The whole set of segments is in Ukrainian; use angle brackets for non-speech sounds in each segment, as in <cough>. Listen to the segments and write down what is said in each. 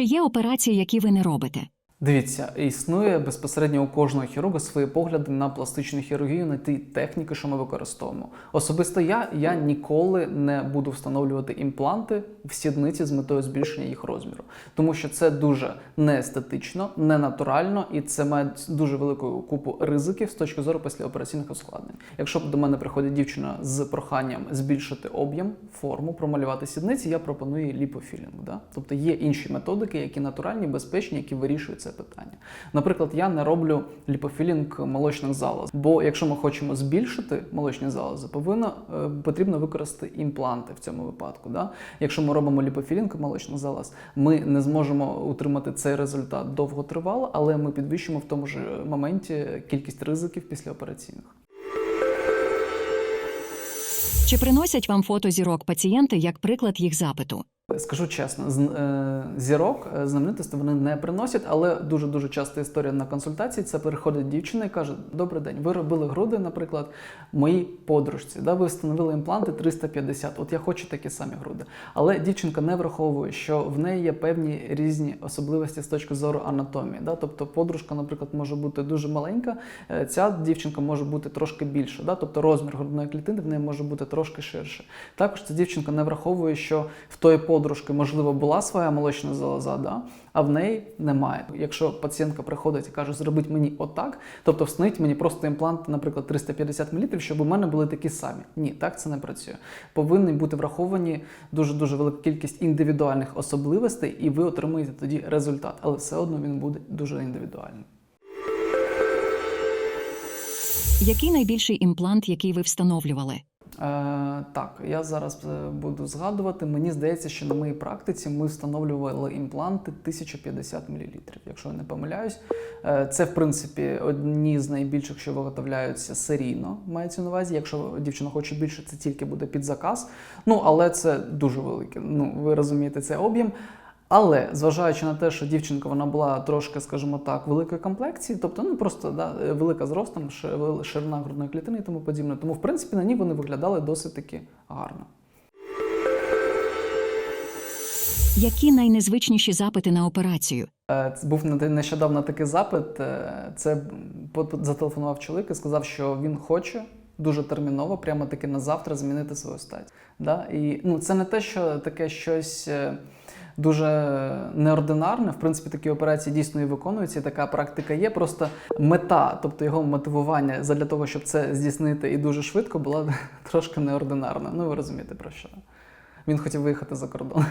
Чи є операції, які ви не робите? Дивіться, існує безпосередньо у кожного хірурга свої погляди на пластичну хірургію, на ті техніки, що ми використовуємо. Особисто я, я ніколи не буду встановлювати імпланти в сідниці з метою збільшення їх розміру, тому що це дуже неестетично, ненатурально і це має дуже велику купу ризиків з точки зору післяопераційних ускладнень. Якщо до мене приходить дівчина з проханням збільшити об'єм, форму, промалювати сідниці, я пропоную ліпофілінг. Да? Тобто є інші методики, які натуральні, безпечні, які вирішують це питання. Наприклад, я не роблю ліпофілінг молочних залоз, бо якщо ми хочемо збільшити молочні залози, повинно е, потрібно використати імпланти в цьому випадку. Да? Якщо ми робимо ліпофілінг молочних залоз, ми не зможемо утримати цей результат довготривало, але ми підвищимо в тому ж моменті кількість ризиків післяопераційних. Чи приносять вам фото зірок пацієнти як приклад їх запиту? Скажу чесно, е, зірок е, знаменитості вони не приносять, але дуже дуже часто історія на консультації. Це приходить дівчина і каже: Добрий день, ви робили груди, наприклад, моїй подружці. Да, ви встановили імпланти 350. От я хочу такі самі груди. Але дівчинка не враховує, що в неї є певні різні особливості з точки зору анатомії. Да? Тобто, подружка, наприклад, може бути дуже маленька, е, ця дівчинка може бути трошки більша. Да? Тобто розмір грудної клітини в неї може бути трошки ширше. Також ця дівчинка не враховує, що в тої подружки, можливо, була своя молочна залоза, да? а в неї немає. Якщо пацієнтка приходить і каже, зробіть мені отак, тобто встановіть мені просто імплант, наприклад, 350 мл, щоб у мене були такі самі. Ні, так це не працює. Повинні бути враховані дуже дуже велика кількість індивідуальних особливостей, і ви отримуєте тоді результат, але все одно він буде дуже індивідуальний. Який найбільший імплант, який ви встановлювали? Е, так, я зараз е, буду згадувати. Мені здається, що на моїй практиці ми встановлювали імпланти 1050 мл, якщо я не помиляюсь. Е, це, в принципі, одні з найбільших, що виготовляються серійно, мається на увазі. Якщо дівчина хоче більше, це тільки буде під заказ. Ну, але це дуже велике. Ну, ви розумієте, це об'єм. Але зважаючи на те, що дівчинка вона була трошки, скажімо так, великої комплекції, тобто ну просто да, велика зростом, ширина грудної клітини і тому подібне. Тому, в принципі, на ній вони виглядали досить таки гарно. Які найнезвичніші запити на операцію? Е, це Був нещодавно такий запит. е, Це зателефонував чоловік і сказав, що він хоче дуже терміново, прямо таки на завтра змінити свою стать. Да? І ну, це не те, що таке щось. Дуже неординарне. В принципі, такі операції дійсно і виконуються, і така практика є. Просто мета, тобто його мотивування для того, щоб це здійснити і дуже швидко, була <laughs> трошки неординарна. Ну, ви розумієте про що. Він хотів виїхати за кордон.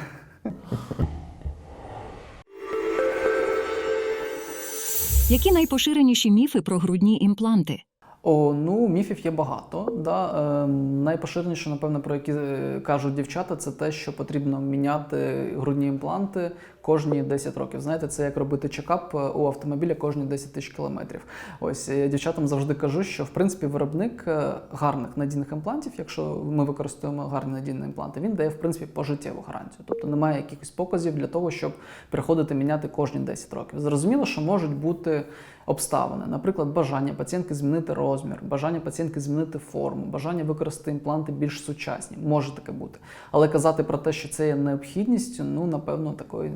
Які найпоширеніші міфи про грудні імпланти? О, ну, міфів є багато. Да? Е, найпоширеніше, напевно, про які е, кажуть дівчата, це те, що потрібно міняти грудні імпланти кожні 10 років. Знаєте, це як робити чекап е, у автомобіля кожні 10 тисяч кілометрів. Ось я дівчатам завжди кажу, що в принципі виробник е, гарних надійних імплантів, якщо ми використовуємо гарні надійні імпланти, він дає в принципі пожиттєву гарантію. Тобто немає якихось показів для того, щоб приходити міняти кожні 10 років. Зрозуміло, що можуть бути обставини, наприклад, бажання пацієнтки змінити розмір, бажання пацієнтки змінити форму, бажання використати імпланти більш сучасні. Може таке бути. Але казати про те, що це є необхідністю, ну напевно, такої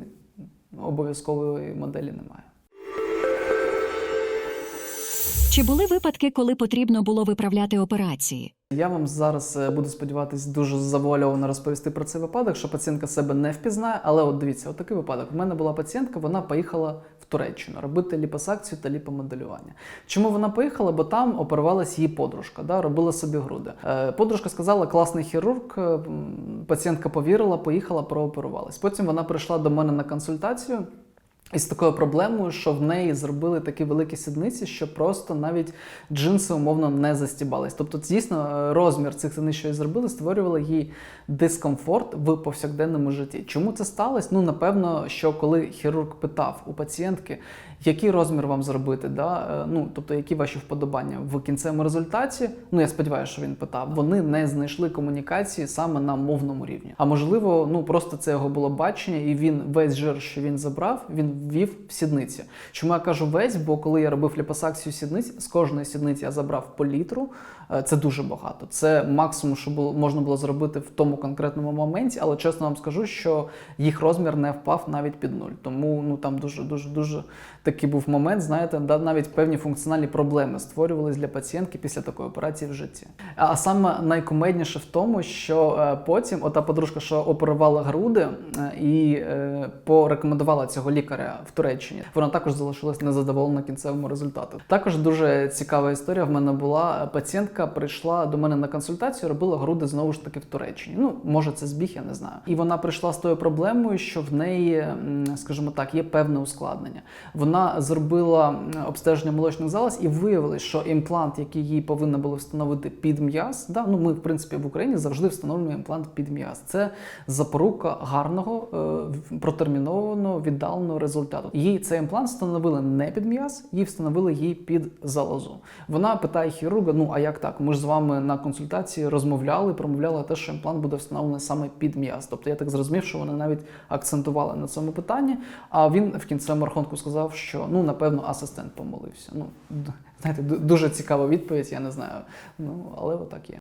обов'язкової моделі немає. Чи були випадки, коли потрібно було виправляти операції? Я вам зараз е, буду сподіватись дуже завуальовано розповісти про цей випадок, що пацієнтка себе не впізнає. Але от дивіться, от такий випадок. У мене була пацієнтка, вона поїхала в Туреччину робити ліпосакцію та ліпомоделювання. Чому вона поїхала? Бо там оперувалась її подружка, да, робила собі груди. Е, подружка сказала, класний хірург. е, Пацієнтка повірила, поїхала, прооперувалась. Потім вона прийшла до мене на консультацію. І з такою проблемою, що в неї зробили такі великі сідниці, що просто навіть джинси умовно не застібались. Тобто, дійсно, е, розмір цих сідниць, що її зробили, створювали їй дискомфорт в повсякденному житті. Чому це сталося? Ну, напевно, що коли хірург питав у пацієнтки, який розмір вам зробити, да? е, ну, тобто які ваші вподобання в кінцевому результаті. Ну я сподіваюся, що він питав. Вони не знайшли комунікації саме на мовному рівні. А можливо, ну просто це його було бачення, і він весь жир, що він забрав, він ввів в сідниці. Чому я кажу весь? Бо коли я робив ліпосакцію сідниць, з кожної сідниці я забрав по літру. Е, Це дуже багато. Це максимум, що було можна було зробити в тому конкретному моменті, але чесно вам скажу, що їх розмір не впав навіть під нуль. Тому ну там дуже дуже дуже такий був момент. Знаєте, навіть певні функціональні проблеми створювались для пацієнтки після такої операції в житті. А саме найкумедніше в тому, що е, потім ота подружка, що оперувала груди е, і порекомендувала цього лікаря в Туреччині, вона також залишилась незадоволена кінцевим результатом. Також дуже цікава історія в мене була. Пацієнтка прийшла до мене на консультацію, робила груди знову ж таки в Туреччині. Ну, може, це збіг, я не знаю. І вона прийшла з тою проблемою, що в неї, скажімо так, є певне ускладнення. Вона зробила обстеження молочних залоз і виявилось, що імплант, який їй повинна було встановити під м'яз, да, ну ми в принципі в Україні завжди встановлюємо імплант під м'яз. Це запорука гарного е, протермінованого віддаленого результату. Їй цей імплант встановили не під м'яз, їй встановили її під залозу. Вона питає хірурга: ну а як так? Ми ж з вами на консультації розмовляли, промовляли те, що імплант буде встановлений саме під м'яз. Тобто я так зрозумів, що вони навіть акцентували на цьому питанні. А він в кінцевому рахунку сказав, що ну напевно асистент помилився. Ну знаєте, дуже цікава відповідь, я не знаю. Ну але отак є.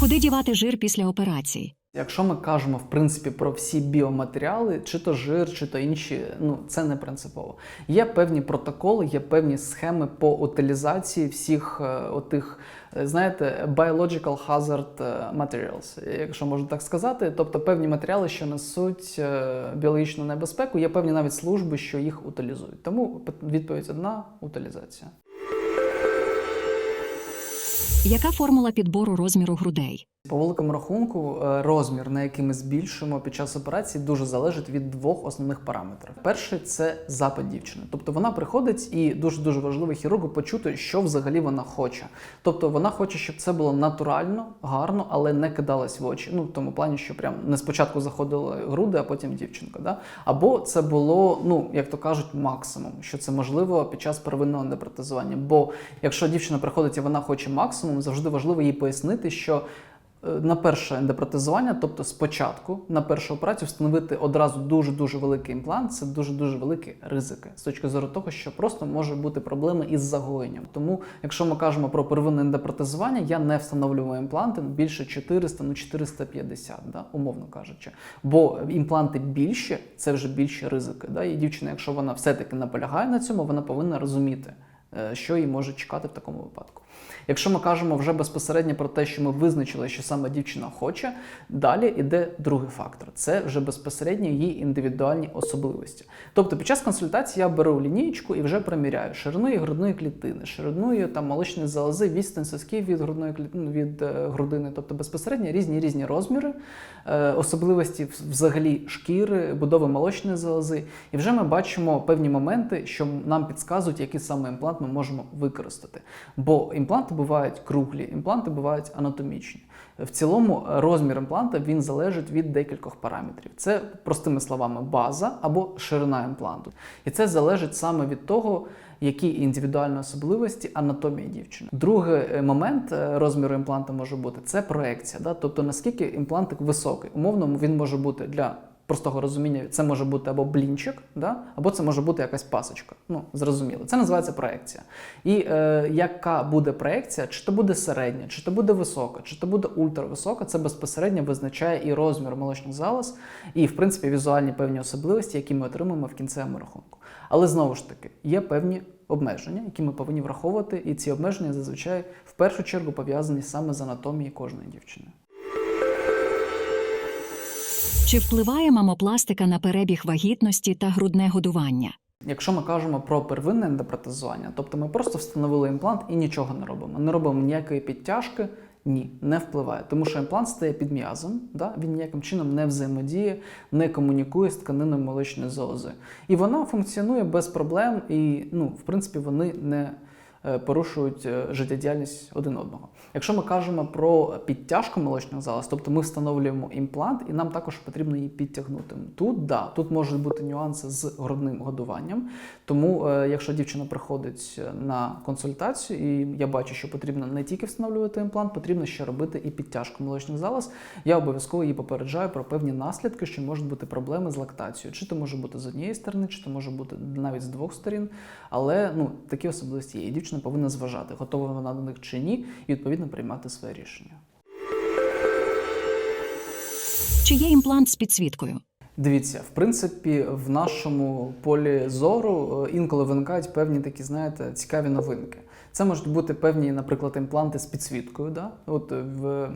Куди дівати жир після операції? Якщо ми кажемо в принципі про всі біоматеріали, чи то жир, чи то інші, ну це не принципово. Є певні протоколи, є певні схеми по утилізації всіх е, отих, е, знаєте, biological hazard е, materials, якщо можна так сказати. Тобто певні матеріали, що несуть е, біологічну небезпеку, є певні навіть служби, що їх утилізують. Тому відповідь одна утилізація. Яка формула підбору розміру грудей? По великому рахунку, е, розмір, на який ми збільшуємо під час операції, дуже залежить від двох основних параметрів. Перший це запит дівчини. Тобто вона приходить і дуже дуже важливо хірургу почути, що взагалі вона хоче. Тобто вона хоче, щоб це було натурально, гарно, але не кидалось в очі. Ну в тому плані, що прям не спочатку заходили груди, а потім дівчинка. Да? Або це було, ну як то кажуть, максимум, що це можливо під час первинного депротезування. Бо якщо дівчина приходить і вона хоче максимум, завжди важливо їй пояснити, що на перше ендопротезування, тобто спочатку на першу операцію встановити одразу дуже дуже великий імплант, це дуже дуже великі ризики з точки зору того, що просто може бути проблеми із загоєнням. Тому, якщо ми кажемо про первинне ендопротезування, я не встановлюю імпланти більше 400, ну 450, да, умовно кажучи. Бо імпланти більші, це вже більші ризики. Да? І дівчина, якщо вона все-таки наполягає на цьому, вона повинна розуміти, е, що їй може чекати в такому випадку. Якщо ми кажемо вже безпосередньо про те, що ми визначили, що саме дівчина хоче, далі йде другий фактор це вже безпосередньо її індивідуальні особливості. Тобто під час консультації я беру лінієчку і вже приміряю ширину її грудної клітини, ширину її там молочної залози, відстань сосків від грудної клітини від е, грудини, тобто безпосередньо різні різні розміри, е, особливості взагалі шкіри, будови молочної залози. І вже ми бачимо певні моменти, що нам підказують, який саме імплант ми можемо використати. Бо імпланти бувають круглі, імпланти бувають анатомічні. В цілому е, розмір імпланта він залежить від декількох параметрів. Це простими словами база або ширина імпланту. І це залежить саме від того, які індивідуальні особливості анатомії дівчини. Другий е, момент е, розміру імпланта може бути це проекція. Да? Тобто наскільки імплантик високий. Умовно він може бути для простого розуміння, це може бути або блінчик, да? або це може бути якась пасочка. Ну, зрозуміло. Це називається проекція. І е, яка буде проекція, чи то буде середня, чи то буде висока, чи то буде ультрависока, це безпосередньо визначає і розмір молочних залоз, і, в принципі, візуальні певні особливості, які ми отримуємо в кінцевому рахунку. Але знову ж таки, є певні обмеження, які ми повинні враховувати, і ці обмеження зазвичай в першу чергу пов'язані саме з анатомією кожної дівчини. Чи впливає мамопластика на перебіг вагітності та грудне годування? Якщо ми кажемо про первинне ендопротезування, тобто ми просто встановили імплант і нічого не робимо. Не робимо ніякої підтяжки, ні, не впливає. Тому що імплант стає під м'язом, да? він ніяким чином не взаємодіє, не комунікує з тканиною молочної залози. І вона функціонує без проблем, і ну, в принципі вони не. Е, порушують е, життєдіяльність один одного. Якщо ми кажемо про підтяжку молочних залоз, тобто ми встановлюємо імплант, і нам також потрібно її підтягнути. Тут да, тут можуть бути нюанси з грудним годуванням. Тому, е, якщо дівчина приходить на консультацію, і я бачу, що потрібно не тільки встановлювати імплант, потрібно ще робити і підтяжку молочних залоз. Я обов'язково її попереджаю про певні наслідки, що можуть бути проблеми з лактацією. Чи то може бути з однієї сторони, чи то може бути навіть з двох сторін. Але ну такі особливості є. І дівчина повинна зважати, готова вона до них чи ні, і відповідно приймати своє рішення. Чи є імплант з підсвіткою? Дивіться, в принципі, в нашому полі зору е, інколи виникають певні такі, знаєте, цікаві новинки. Це можуть бути певні, наприклад, імпланти з підсвіткою. Да? От в, е,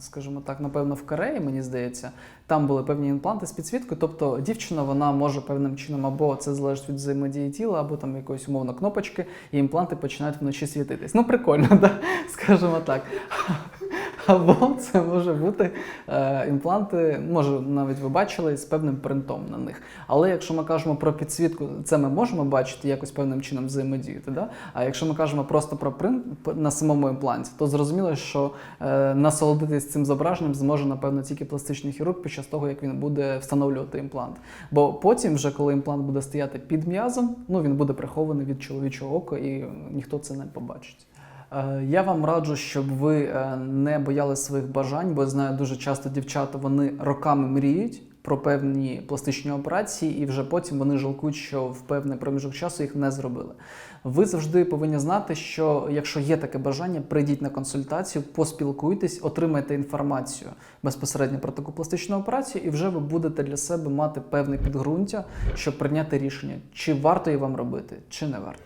скажімо так, напевно, в Кореї, мені здається, там були певні імпланти з підсвіткою. Тобто дівчина вона може певним чином або це залежить від взаємодії тіла, або там якоїсь умовно кнопочки, і імпланти починають вночі світитись. Ну, прикольно, <laughs> да? скажімо так. Або це може бути е, імпланти, може навіть ви бачили з певним принтом на них. Але якщо ми кажемо про підсвітку, це ми можемо бачити якось певним чином взаємодіяти. Да? А якщо ми кажемо просто про принт на самому імпланті, то зрозуміло, що е, насолодитись цим зображенням зможе напевно тільки пластичний хірург під час того, як він буде встановлювати імплант. Бо потім, вже коли імплант буде стояти під м'язом, ну він буде прихований від чоловічого ока, і ніхто це не побачить. Е, Я вам раджу, щоб ви е, не бояли своїх бажань, бо я знаю дуже часто дівчата вони роками мріють про певні пластичні операції, і вже потім вони жалкують, що в певний проміжок часу їх не зробили. Ви завжди повинні знати, що якщо є таке бажання, прийдіть на консультацію, поспілкуйтесь, отримайте інформацію безпосередньо про таку пластичну операцію, і вже ви будете для себе мати певне підґрунтя, щоб прийняти рішення, чи варто її вам робити, чи не варто.